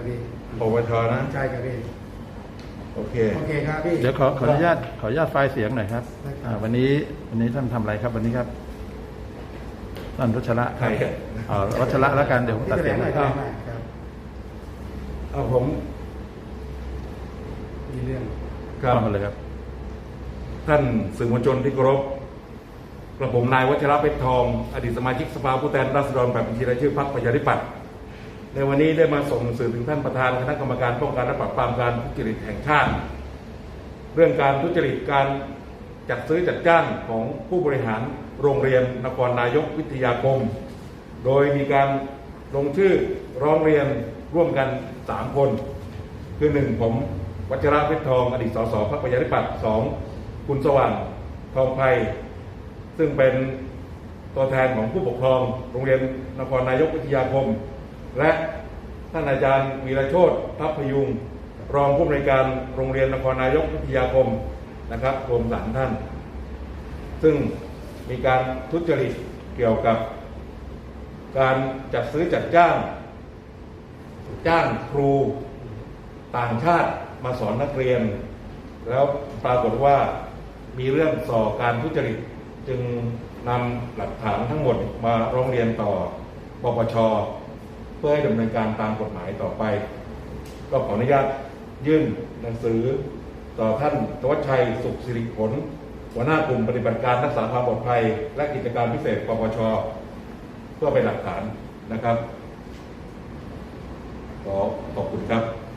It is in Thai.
ครับพี่ปปชนะ ใช่ครับพี่ โอเค โอเคครับพี่ เดี๋ยวขอขออนุญาตขออนุญาตไฟล์เสียงหน่อยครับได้ครับ อ่าวันนี้วันนี้ท่านทำอะไรครับวันนี้ครับท่านรัชระคใครรับอะเอารัชระแล้วกันเดี๋ยวผมพี่ตัดแถลเสียงงหน่อยให้แถลงหน่อยครับเอาผมมีเรื่องครับเข้ามาเลยครับ ท่านสื่อมวลชนที่เคารพกระผมนายวัชระเพชรทอง อดีตสมาชิกสภาผู้แทนราษฎรแบบบัญชีรายชื่อพรรคประชาธิปัตย์ ในวันนี้ได้มาส่งหนังสือถึงท่านประธานคณะกรรมการป้องกันและปราบปรามการทุจริตแห่งชาติ เรื่องการทุจริตการจัดซื้อจัดจ้างของผู้บริหารโรงเรียนนครนายกวิทยาคม โดยมีการลงชื่อร้องเรียนร่วมกัน 3 คน คือหนึ่งผมวัชระเพชรทองอดีตสสพรรคประชาธิปัตย์สองคุณสว่างทองไพซึ่งเป็นตัวแทนของผู้ปกครอง โรงเรียนนครนายกวิทยาคม และท่านอาจารย์วีรโชตทัพพยุง รองผู้อำนวยการโรงเรียนนครนายกวิทยาคมนะครับรวมสามท่าน ซึ่งมีการทุจริตเกี่ยวกับ การจัดซื้อจัดจ้าง จ้างครูต่างชาติมาสอนนักเรียน แล้วปรากฏว่ามีเรื่องส่อการทุจริตจึงนำหลักฐานทั้งหมดมาร้องเรียนต่อปปช เพื่อให้ดำเนินการตามกฎหมายต่อไป ก็ขออนุญาตยื่นหนังสือต่อท่านตวัชชัยสุขสิริผล หัวหน้ากลุ่มปฏิบัติการรักษาความปลอดภัย และกิจการพิเศษปปชเพื่อเป็นหลักฐานนะครับขอขอบคุณครับ